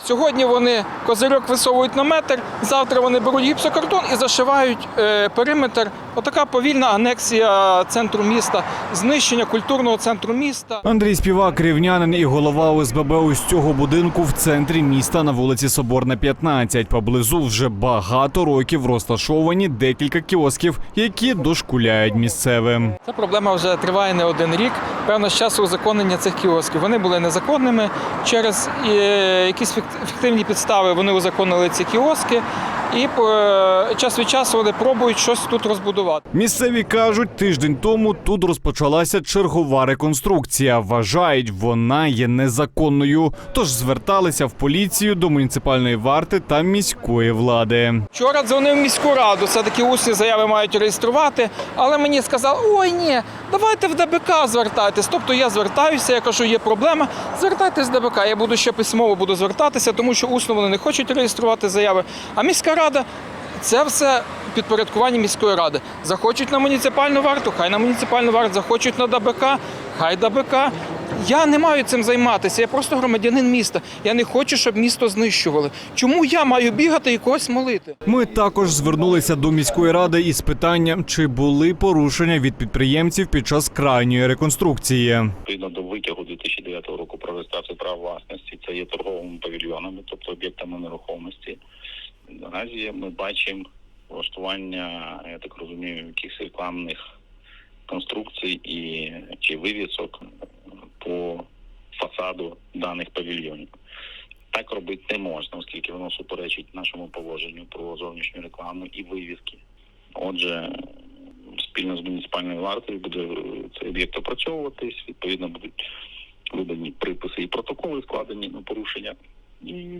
Сьогодні вони козирьок висовують на метр, завтра вони беруть гіпсокартон і зашивають е, периметр. Отака повільна анексія центру міста, знищення культурного центру міста. Андрій Співак, рівнянин і голова ОСББ ось цього будинку в центрі міста на вулиці Соборна, 15. Поблизу вже багато років розташовані декілька кіосків, які дошкуляють місцевим. Ця проблема вже триває не один рік. Певно, з часу узаконення цих кіосків. Вони були незаконними. Через е, якісь фік- фіктивні підстави вони узаконили ці кіоски. І е, час від часу вони пробують щось тут розбудувати. Місцеві кажуть, тиждень тому тут розпочалася чергова реконструкція. Вважають, вона є незаконною. Тож зверталися в поліцію до муніципальної варти та міської влади. Вчора дзвонив в міську раду, все таки усні заяви мають реєструвати, але мені сказали, ой ні, давайте в ДБК звертайтесь. Тобто я звертаюся, я кажу, є проблема, звертайтесь в ДБК. Я буду ще письмово буду звертатися, тому що усно вони не хочуть реєструвати заяви. А міська рада це все підпорядкування міської ради. Захочуть на муніципальну варту, хай на муніципальну варту, захочуть на ДБК, хай ДБК. Я не маю цим займатися. Я просто громадянин міста. Я не хочу, щоб місто знищували. Чому я маю бігати і когось молити? Ми також звернулися до міської ради із питанням, чи були порушення від підприємців під час крайньої реконструкції. відповідно до витягу 2009 року про реєстрацію прав власності, це є торговими павільйонами, тобто об'єктами нерухомості. Наразі ми бачимо влаштування, я так розумію, якихось рекламних конструкцій і чи вивісок по фасаду даних павільйонів. Так робити не можна, оскільки воно суперечить нашому положенню про зовнішню рекламу і вивіски. Отже, спільно з муніципальною вартою буде е, цей об'єкт опрацьовуватись. Відповідно, будуть видані приписи і протоколи складені на порушення, і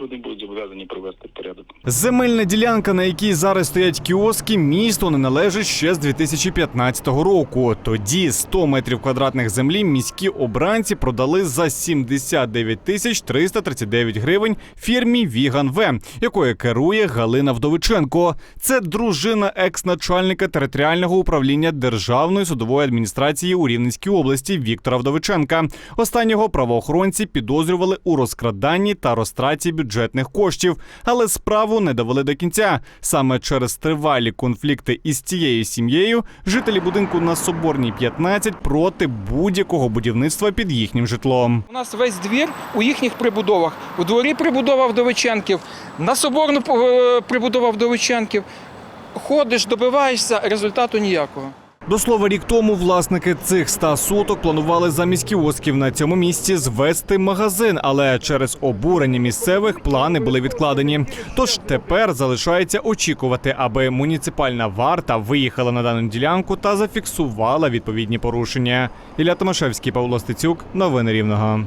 вони будуть зобов'язані привести порядок. Земельна ділянка, на якій зараз стоять кіоски, місту не належить ще з 2015 року. Тоді 100 метрів квадратних землі міські обранці продали за 79 тисяч 339 гривень фірмі Віган В, якою керує Галина Вдовиченко. Це дружина екс-начальника територіального управління Державної судової адміністрації у Рівненській області Віктора Вдовиченка. Останнього правоохоронці підозрювали у розкраданні та розтраті бюджетних коштів, але справу не довели до кінця. Саме через тривалі конфлікти із цією сім'єю жителі будинку на Соборній 15 проти будь-якого будівництва під їхнім житлом. У нас весь двір у їхніх прибудовах. У дворі прибудова Вдовиченків, на соборну е, прибудова Вдовиченків. Ходиш, добиваєшся, результату ніякого. До слова, рік тому власники цих 100 соток планували замість кіосків на цьому місці звести магазин, але через обурення місцевих плани були відкладені. Тож тепер залишається очікувати, аби муніципальна варта виїхала на дану ділянку та зафіксувала відповідні порушення. Ілля Томашевський, Павло Стецюк, новини Рівного.